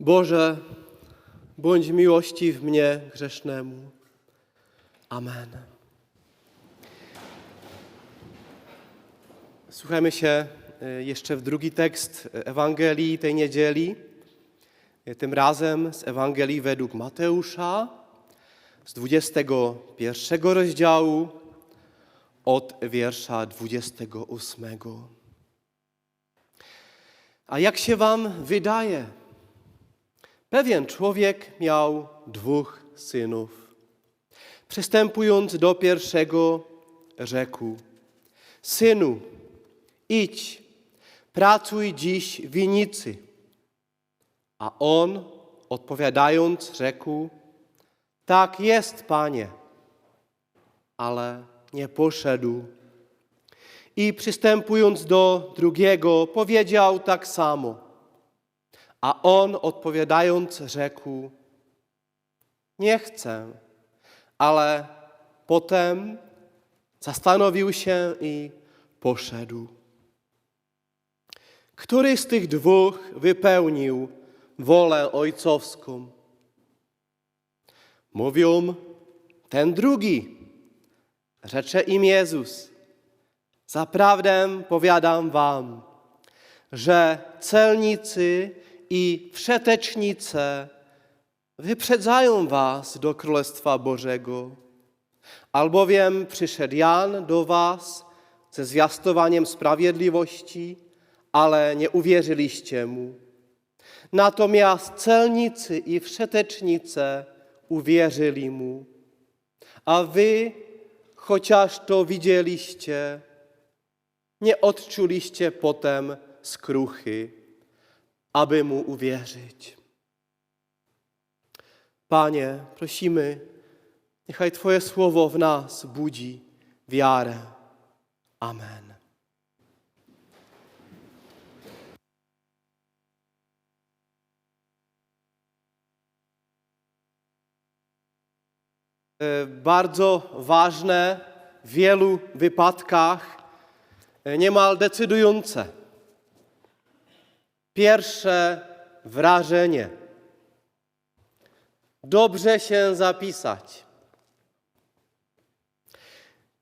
Boże, bądź miłościw mnie grzesznemu. Amen. Słuchajmy się y, jeszcze w drugi tekst Ewangelii tej niedzieli. Y, Tym razem z Ewangelii według Mateusza z 21 rozdziału od wiersza 28. A jak się wam wydaje? Pewien człowiek miał dwóch synów. Przystępując do pierwszego, rzekł: Synu, idź, pracuj dziś w winnicy. A on, odpowiadając, rzekł: Tak jest, panie. Ale nie poszedł. I przystępując do drugiego, powiedział tak samo. A on odpowiadając rzekł: Nie chcę, ale potem zastanowił się i poszedł. Który z tych dwóch wypełnił wolę ojcowską? Mówią, ten drugi. Rzecze im Jezus. Zaprawdę powiadam wam, że celnicy i wszetecznice wyprzedzają was do Królestwa Bożego. Albowiem przyszedł Jan do was ze zwiastowaniem sprawiedliwości, ale nie uwierzyliście mu. Natomiast celnicy i wszetecznice uwierzyli mu. A wy, chociaż to widzieliście, nie odczuliście potem skruchy, aby mu uwierzyć. Panie, prosimy, niechaj Twoje słowo w nas budzi wiarę. Amen. E, Bardzo ważne w wielu wypadkach, e, niemal decydujące. Pierwsze wrażenie. Dobrze się zapisać.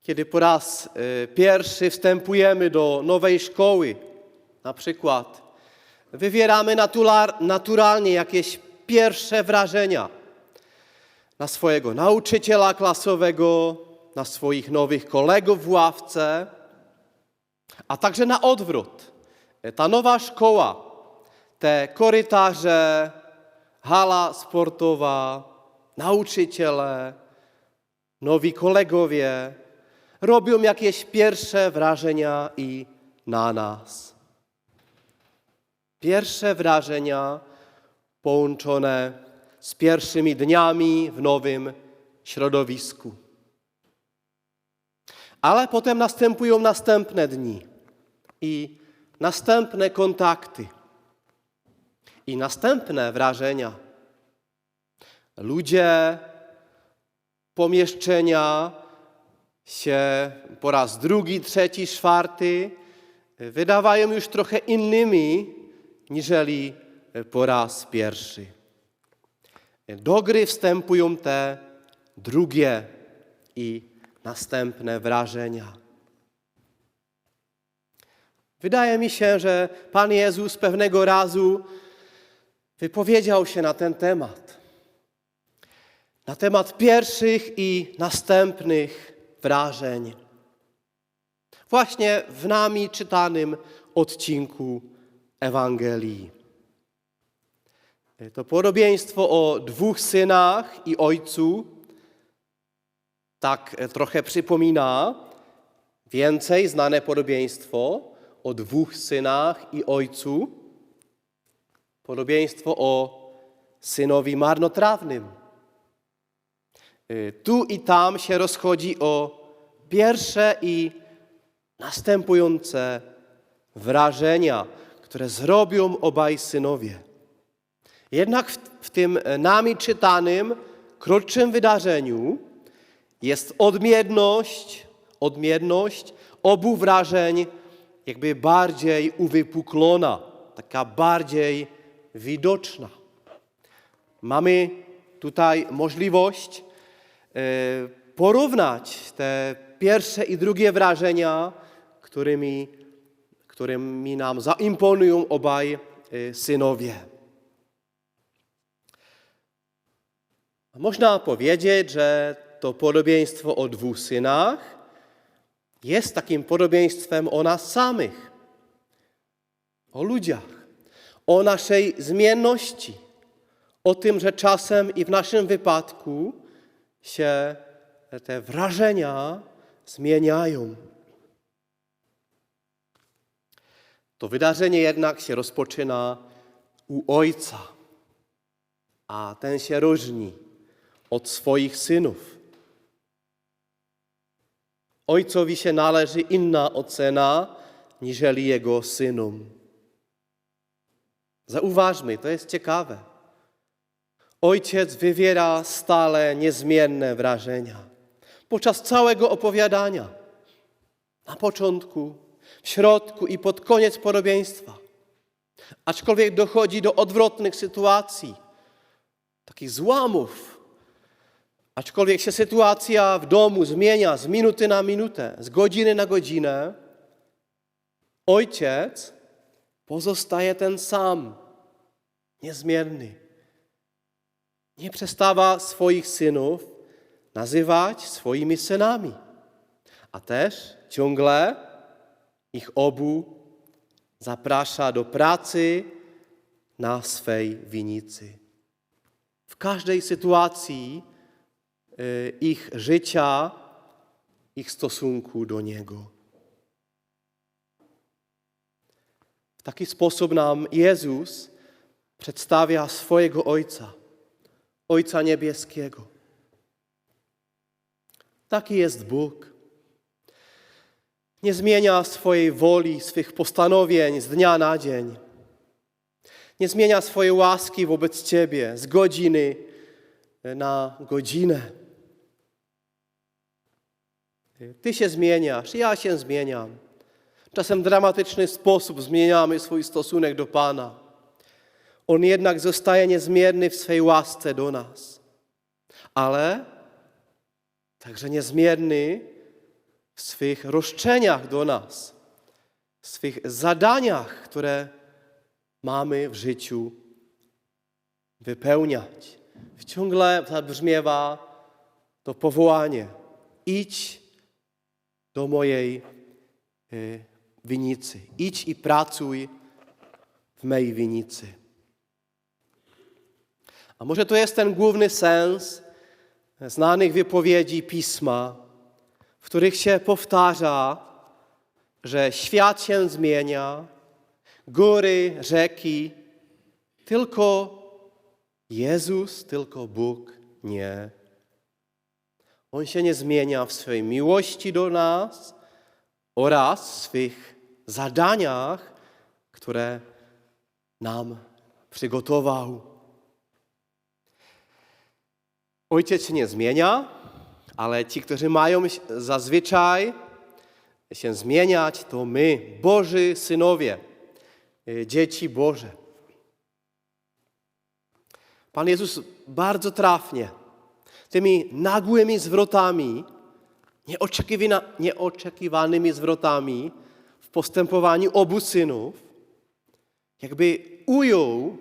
Kiedy po raz e, pierwszy wstępujemy do nowej szkoły, na przykład, wywieramy naturalnie jakieś pierwsze wrażenia na swojego nauczyciela klasowego, na swoich nowych kolegów w ławce, a także na odwrót. Ta nowa szkoła, te korytarze, hala sportowa, nauczyciele, nowi kolegowie robią jakieś pierwsze wrażenia i na nas. Pierwsze wrażenia połączone z pierwszymi dniami w nowym środowisku. Ale potem następują następne dni i następne kontakty i następne wrażenia. Ludzie, pomieszczenia się po raz drugi, trzeci, czwarty wydawają już trochę innymi niżeli po raz pierwszy. Do gry wstępują te drugie i następne wrażenia. Wydaje mi się, że Pan Jezus pewnego razu wypowiedział się na ten temat. Na temat pierwszych i następnych wrażeń. Właśnie w nami czytanym odcinku Ewangelii. To podobieństwo o dwóch synach i ojcu tak trochę przypomina więcej znane podobieństwo o dwóch synach i ojcu. Podobieństwo o synowi marnotrawnym. Y, Tu i tam się rozchodzi o pierwsze i następujące wrażenia, które zrobią obaj synowie. Jednak w, w tym nami czytanym, krótszym wydarzeniu jest odmienność, odmienność obu wrażeń jakby bardziej uwypuklona, taka bardziej widoczna. Mamy tutaj możliwość e, porównać te pierwsze i drugie wrażenia, którymi, którymi nam zaimponują obaj e, synowie. Można powiedzieć, że to podobieństwo o dwóch synach jest takim podobieństwem o nas samych, o ludziach, o naszej zmienności, o tym, że czasem i w naszym wypadku się te wrażenia zmieniają. To wydarzenie jednak się rozpoczyna u ojca, a ten się różni od swoich synów. Ojcowi się należy inna ocena niżeli jego synom. Zauważmy, to jest ciekawe. Ojciec wywiera stale niezmienne wrażenia podczas całego opowiadania. Na początku, w środku i pod koniec podobieństwa. Aczkolwiek dochodzi do odwrotnych sytuacji, takich złamów, aczkolwiek się sytuacja w domu zmienia z minuty na minutę, z godziny na godzinę, ojciec pozostaje ten sam, niezmierny. Nie przestawa swoich synów nazywać swoimi synami, a też ciągle ich obu zaprasza do pracy na swej winicy. W każdej sytuacji y, ich życia, ich stosunku do Niego. W taki sposób nam Jezus przedstawia swojego Ojca, Ojca Niebieskiego. Taki jest Bóg. Nie zmienia swojej woli, swych postanowień z dnia na dzień. Nie zmienia swojej łaski wobec Ciebie z godziny na godzinę. Ty się zmieniasz, ja się zmieniam. Czasem dramatyczny sposób zmieniamy swój stosunek do Pana. On jednak zostaje niezmierny w swej łasce do nas, ale także niezmierny w swych roszczeniach do nas, w swych zadaniach, które mamy w życiu wypełniać. Ciągle zabrzmiewa to powołanie: idź do mojej y, winicy, idź i pracuj w mojej winicy. A może to jest ten główny sens znanych wypowiedzi pisma, w których się powtarza, że świat się zmienia, góry, rzeki, tylko Jezus, tylko Bóg nie. On się nie zmienia w swojej miłości do nas oraz swych zadaniach, które nam przygotował. Ojciec się nie zmienia, ale ci, którzy mają zazwyczaj się zmieniać, to my, Boży synowie, y, dzieci Boże. Pan Jezus bardzo trafnie tymi nagłymi zwrotami, nieoczekiwanymi zwrotami w postępowaniu obu synów, jakby ujął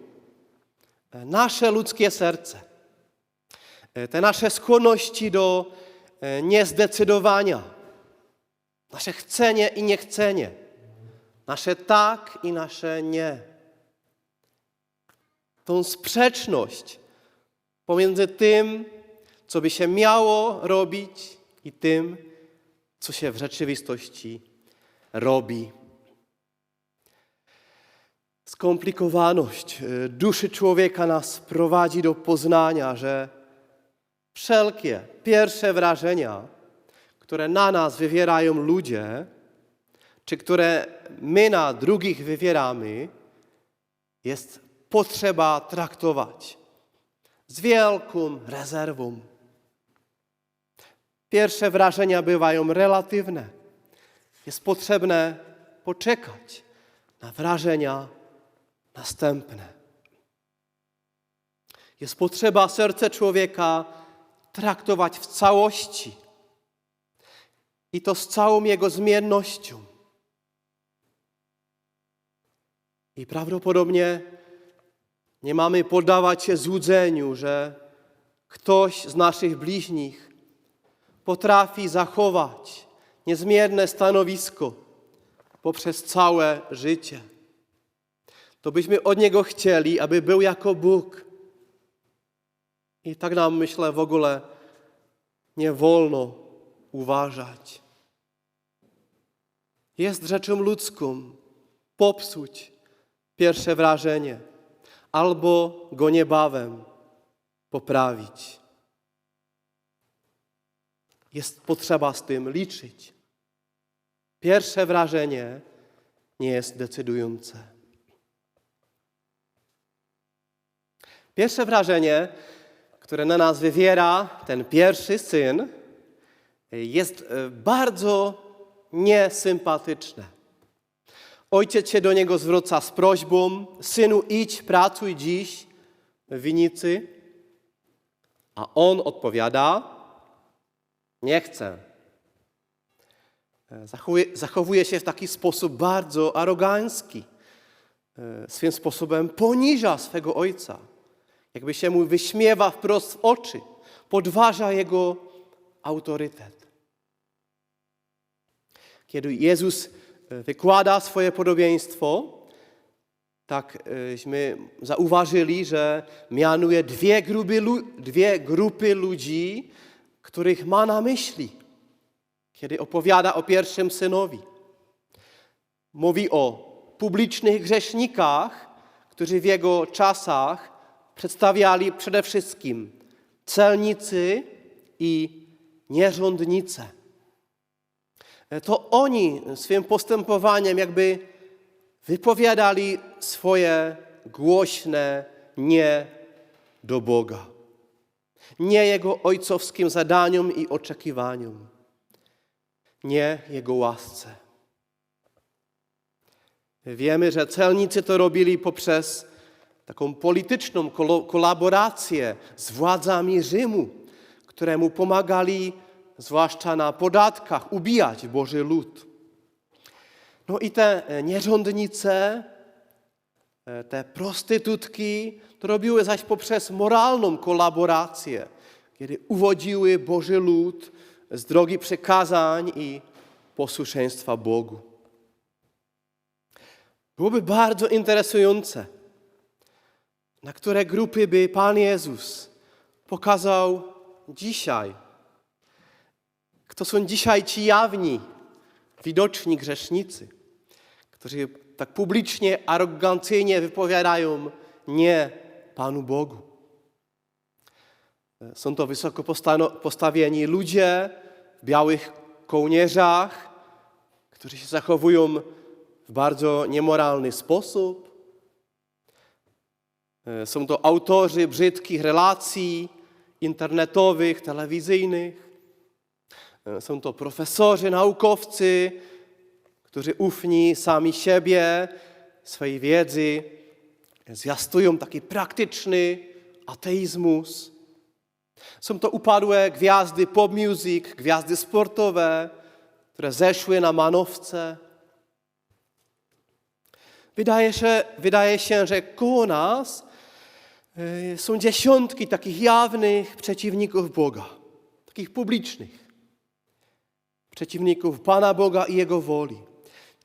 e, nasze ludzkie serce. E, te nasze skłonności do e, niezdecydowania, nasze chcenie i niechcenie, nasze tak i nasze nie. Tą sprzeczność pomiędzy tym, co by się miało robić i tym, co się w rzeczywistości robi. Skomplikowaność e, duszy człowieka nas prowadzi do poznania, że Wszelkie pierwsze wrażenia, które na nas wywierają ludzie, czy które my na drugich wywieramy, jest potrzeba traktować z wielką rezerwą. Pierwsze wrażenia bywają relatywne. Jest potrzebne poczekać na wrażenia następne. Jest potrzeba serce człowieka traktować w całości. I to z całą jego zmiennością. I prawdopodobnie nie mamy poddawać się złudzeniu, że ktoś z naszych bliźnich potrafi zachować niezmierne stanowisko poprzez całe życie. To byśmy od niego chcieli, aby był jako Bóg. I tak nam, myślę, w ogóle nie wolno uważać. Jest rzeczą ludzką popsuć pierwsze wrażenie albo go niebawem poprawić. Jest potrzeba z tym liczyć. Pierwsze wrażenie nie jest decydujące. Pierwsze wrażenie, które na nas wywiera ten pierwszy syn, jest e, bardzo niesympatyczne. Ojciec się do niego zwraca z prośbą: Synu, idź, pracuj dziś w winnicy. A on odpowiada: Nie chcę. E, Zachowuje, się w taki sposób bardzo arogancki. E, Swym sposobem poniża swego ojca. Jakby się mu wyśmiewa wprost w oczy, podważa jego autorytet. Kiedy Jezus e, wykłada swoje podobieństwo, takśmy zauważyli, że mianuje dwie grupy, dwie grupy ludzi, których ma na myśli, kiedy opowiada o pierwszym synowi. Mówi o publicznych grzesznikach, którzy w jego czasach przedstawiali przede wszystkim celnicy i nierządnice. To oni swym postępowaniem jakby wypowiadali swoje głośne nie do Boga. Nie Jego ojcowskim zadaniom i oczekiwaniom. Nie Jego łasce. Wiemy, że celnicy to robili poprzez taką polityczną kolaborację z władzami Rzymu, któremu pomagali, zwłaszcza na podatkach, ubijać Boży lud. No i te e, nierządnice, te prostytutki, to robiły zaś poprzez moralną kolaborację, kiedy uwodziły Boży lud z drogi przykazań i posłuszeństwa Bogu. Byłoby bardzo interesujące, na które grupy by Pan Jezus pokazał dzisiaj. Kto są dzisiaj ci jawni, widoczni grzesznicy, którzy tak publicznie, arogancyjnie wypowiadają nie Panu Bogu. Są to wysoko postawieni ludzie w białych kołnierzach, którzy się zachowują w bardzo niemoralny sposób. E, Są to autorzy brzydkich relacji internetowych, telewizyjnych. E, Są to profesorzy, naukowcy, którzy ufni sami siebie, swojej wiedzy, zwiastują taki praktyczny ateizmus. Są to upadłe gwiazdy pop music, gwiazdy sportowe, które zeszły na manowce. Wydaje się, wydaje się, że koło nas e, są dziesiątki takich jawnych przeciwników Boga, takich publicznych przeciwników Pana Boga i Jego woli.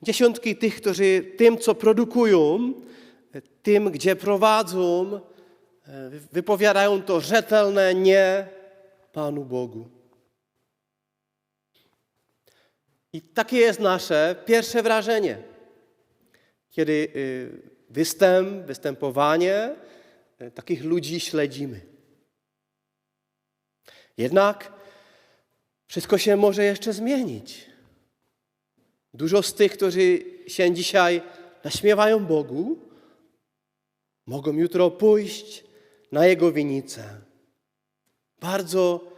Dziesiątki tych, którzy tym, co produkują, tym, gdzie prowadzą, wy- wypowiadają to rzetelne nie Panu Bogu. I takie jest nasze pierwsze wrażenie, kiedy y, występ, występowanie y, takich ludzi śledzimy. Jednak wszystko się może jeszcze zmienić. Dużo z tych, którzy się dzisiaj naśmiewają Bogu, mogą jutro pójść na Jego winnicę. Bardzo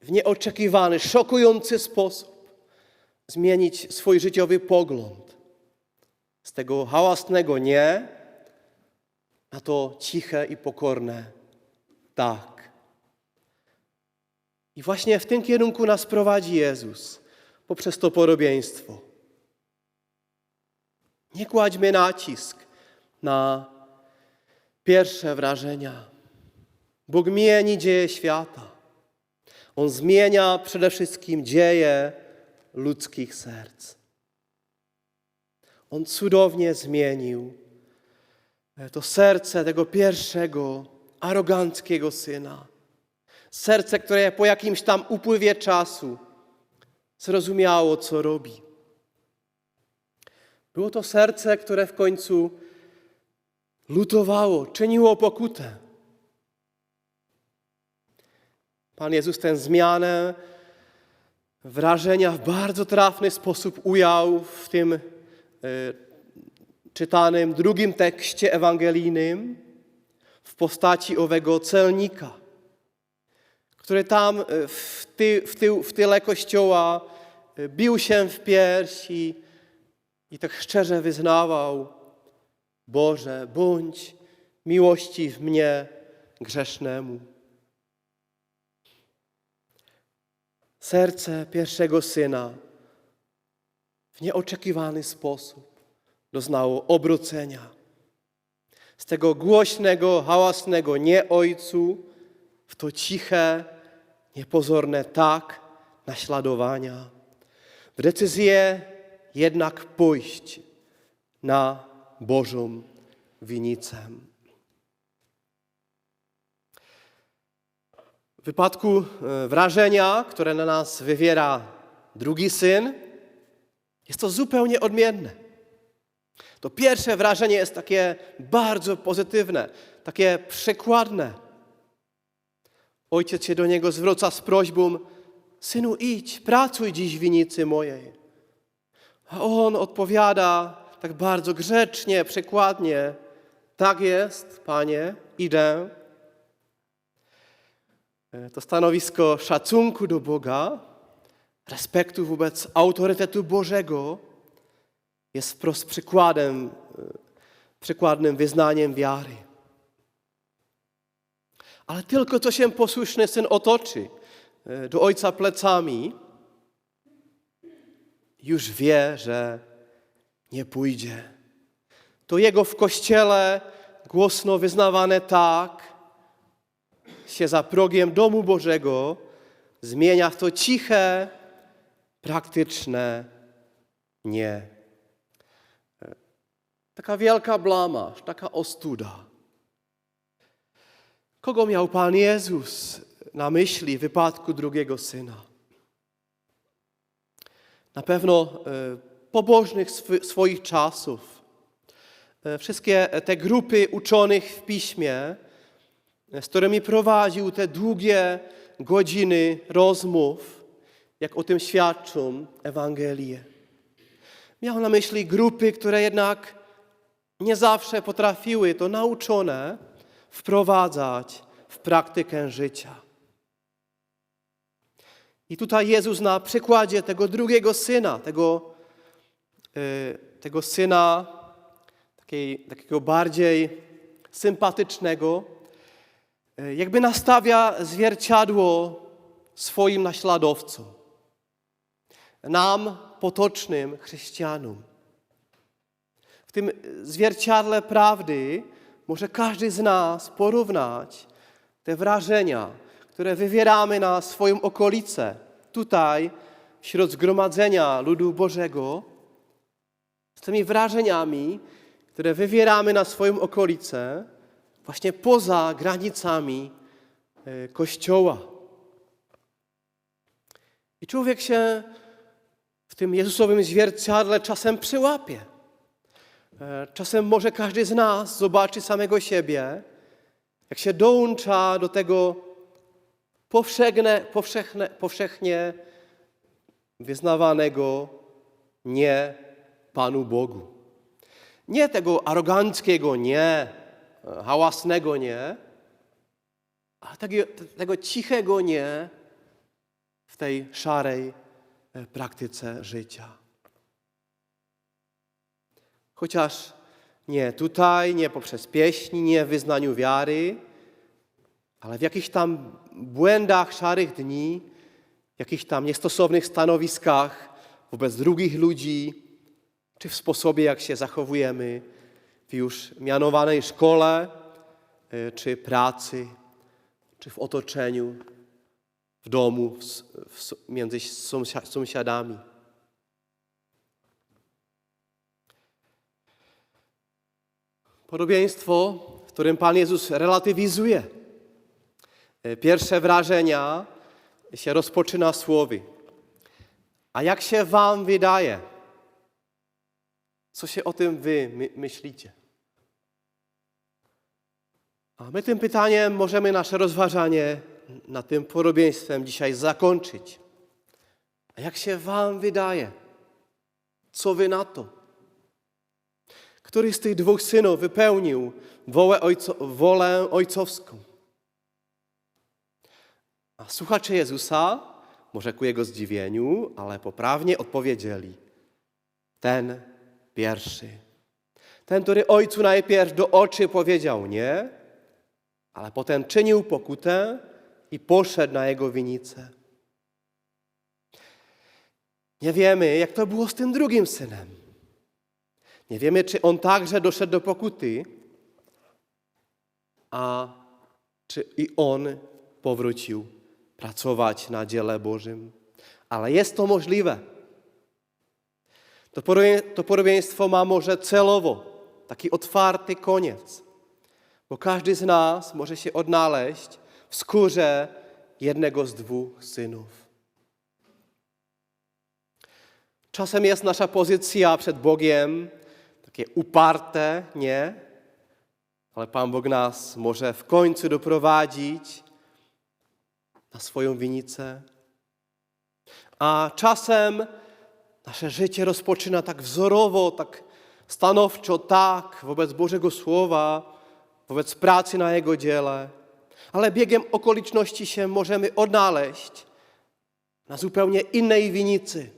w nieoczekiwany, szokujący sposób zmienić swój życiowy pogląd. Z tego hałasnego nie na to ciche i pokorne tak. I właśnie w tym kierunku nas prowadzi Jezus poprzez to podobieństwo. Nie kładźmy nacisk na pierwsze wrażenia. Bóg mieni dzieje świata. On zmienia przede wszystkim dzieje ludzkich serc. On cudownie zmienił to serce tego pierwszego, aroganckiego syna. Serce, które po jakimś tam upływie czasu zrozumiało, co robi. Było to serce, które w końcu lutowało, czyniło pokutę. Pan Jezus tę zmianę wrażenia w bardzo trafny sposób ujął w tym e, czytanym drugim tekście ewangelijnym w postaci owego celnika, który tam e, w, ty, w, ty, w tyle kościoła bił się w pierś i, i tak szczerze wyznawał Boże, bądź miłości w mnie grzesznemu. Serce pierwszego syna w nieoczekiwany sposób doznało obrócenia. Z tego głośnego, hałasnego nie ojcu w to ciche, niepozorne tak naśladowania, w decyzję jednak pójść na Bożą winicę. W wypadku e, wrażenia, które na nas wywiera drugi syn, jest to zupełnie odmienne. To pierwsze wrażenie jest takie bardzo pozytywne, takie przekładne. Ojciec się do niego zwraca z prośbą: Synu, idź, pracuj dziś w winicy mojej. A on odpowiada tak bardzo grzecznie, przekładnie: Tak jest, panie, idę. E, to stanowisko szacunku do Boga, respektu wobec autorytetu Bożego jest wprost przykładem, e, przykładnym wyznaniem wiary. Ale tylko co się posłuszny syn otoczy do ojca plecami, już wie, że nie pójdzie. To jego w kościele głośno wyznawane tak, się za progiem domu Bożego zmienia w to ciche, praktyczne nie. Taka wielka blamaż, taka ostuda. Kogo miał Pan Jezus na myśli wypadku drugiego syna? Na pewno e, pobożnych swoich czasów. E, wszystkie te grupy uczonych w piśmie, z którymi prowadził te długie godziny rozmów, jak o tym świadczą Ewangelie. Miał na myśli grupy, które jednak nie zawsze potrafiły to nauczone wprowadzać w praktykę życia. I tutaj Jezus na przykładzie tego drugiego syna, tego, e, tego syna takiej, takiego bardziej sympatycznego, E, jakby nastawia zwierciadło swoim naśladowcom, nam, potocznym chrześcijanom. W tym zwierciadle prawdy może każdy z nas porównać te wrażenia, które wywieramy na swoją okolicę, tutaj, wśród zgromadzenia ludu Bożego, z tymi wrażeniami, które wywieramy na swoją okolicę, właśnie poza granicami e, Kościoła. I człowiek się w tym Jezusowym zwierciadle czasem przyłapie. E, czasem może każdy z nas zobaczy samego siebie, jak się dołącza do tego powszechne, powszechne, powszechnie wyznawanego nie Panu Bogu. Nie tego aroganckiego nie, hałasnego nie, a tego, tego cichego nie w tej szarej e, praktyce życia. Chociaż nie tutaj, nie poprzez pieśni, nie w wyznaniu wiary, ale w jakichś tam błędach szarych dni, jakichś tam niestosownych stanowiskach wobec drugich ludzi, czy w sposobie, jak się zachowujemy w już mianowanej szkole, y, czy pracy, czy w otoczeniu, w domu, w, między sąsia- sąsiadami. Podobieństwo, w którym Pan Jezus relatywizuje pierwsze wrażenia, się rozpoczyna słowy. A jak się Wam wydaje? Co się o tym Wy my, myślicie? A my tym pytaniem możemy nasze rozważanie nad tym podobieństwem dzisiaj zakończyć. A jak się Wam wydaje? Co Wy na to? Który z tych dwóch synów wypełnił wolę, ojco, wolę ojcowską? A słuchacze Jezusa, może ku jego zdziwieniu, ale poprawnie odpowiedzieli. Ten pierwszy. Ten, który ojcu najpierw do oczy powiedział nie, ale potem czynił pokutę i poszedł na jego winicę. Nie wiemy, jak to było z tym drugim synem. Nie wiemy, czy on także doszedł do pokuty, a czy i on powrócił pracować na dziele Bożym. Ale jest to możliwe. To podobie- To podobieństwo ma może celowo taki otwarty koniec, bo każdy z nas może się odnaleźć w skórze jednego z dwóch synów. Czasem jest nasza pozycja przed Bogiem takie uparte, nie? Ale Pan Bóg nas może w końcu doprowadzić na swoją winicę. A czasem nasze życie rozpoczyna tak wzorowo, tak stanowczo, tak wobec Bożego Słowa, wobec pracy na Jego dziele. Ale biegiem okoliczności się możemy odnaleźć na zupełnie innej winicy,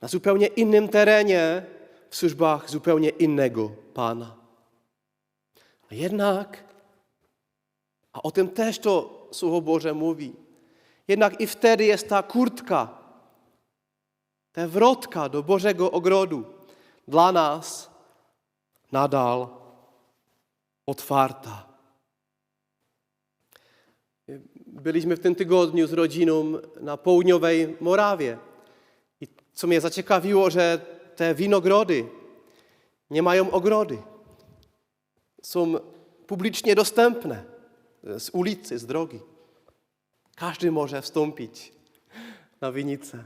na zupełnie innym terenie, w służbach zupełnie innego Pana. A jednak, a o tym też to Boże mówi, jednak i wtedy jest ta kurtka, ta wrotka do Bożego ogrodu dla nas nadal otwarta. Byliśmy w tym tygodniu z rodziną na południowej Morawie. I co mnie zaciekawiło, że te winogrody nie mają ogrody. Są publicznie dostępne z ulicy, z drogi. Każdy może wstąpić na winicę.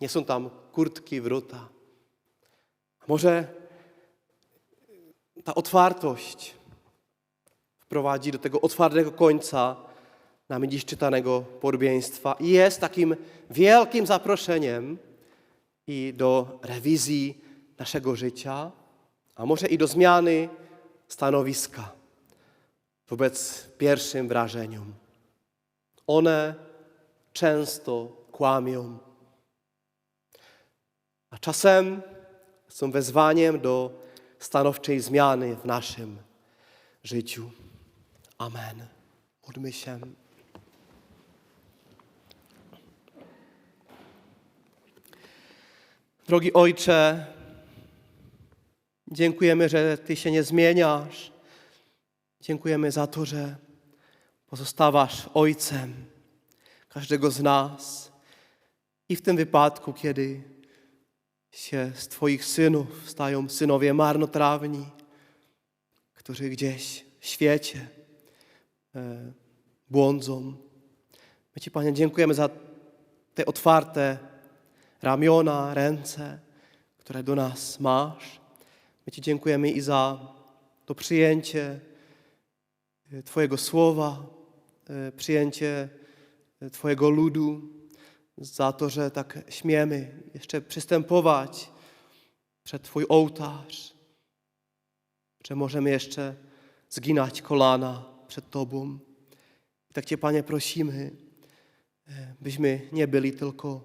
Nie są tam kurtki, wrota. Może ta otwartość wprowadzi do tego otwartego końca nami dziś czytanego podobieństwa i jest takim wielkim zaproszeniem i do rewizji naszego życia, a może i do zmiany stanowiska wobec pierwszym wrażeniom. One często kłamią, a czasem są wezwaniem do stanowczej zmiany w naszym życiu. Amen. Módlmy się. Drogi Ojcze, dziękujemy, że Ty się nie zmieniasz. Dziękujemy za to, że pozostawasz Ojcem każdego z nas. I w tym wypadku, kiedy się z Twoich synów stają synowie marnotrawni, którzy gdzieś w świecie e, błądzą. My Ci, Panie, dziękujemy za te otwarte ramiona, ręce, które do nas masz. My Ci dziękujemy i za to przyjęcie Twojego słowa, e, przyjęcie e, Twojego ludu, za to, że tak śmiemy jeszcze przystępować przed Twój ołtarz, że możemy jeszcze zginać kolana przed Tobą. I tak Cię, Panie, prosimy, e, byśmy nie byli tylko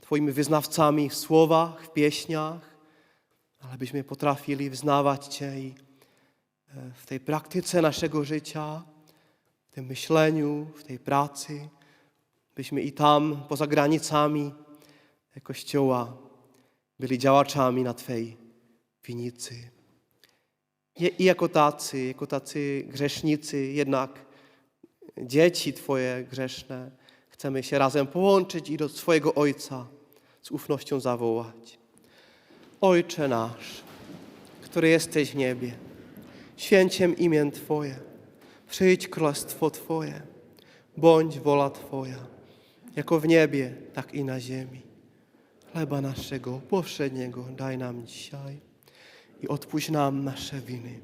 Twoimi wyznawcami w słowach, w pieśniach, ale byśmy potrafili wyznawać Cię i e, w tej praktyce naszego życia, w tym myśleniu, w tej pracy, byśmy i tam, poza granicami Kościoła, byli działaczami na Twej winicy. I jako tacy, jako tacy grzesznicy, jednak dzieci Twoje grzeszne, chcemy się razem połączyć i do swojego Ojca z ufnością zawołać. Ojcze nasz, który jesteś w niebie, święciem imię Twoje, przyjdź królestwo Twoje, bądź wola Twoja, jako w niebie, tak i na ziemi. Chleba naszego powszedniego daj nam dzisiaj i odpuść nam nasze winy,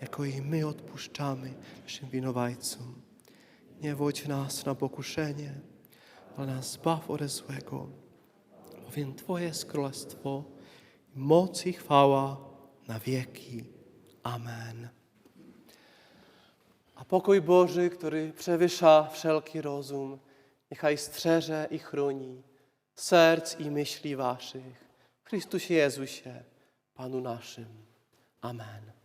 jako i my odpuszczamy naszym winowajcom. Nie wódź nas na pokuszenie, ale nas zbaw ode złego. Bowiem Twoje jest królestwo, moc i chwała na wieki. Amen. A pokój Boży, który przewyższa wszelki rozum, niechaj strzeże i chroni serc i myśli waszych. Chrystusie Jezusie, Panu naszym. Amen.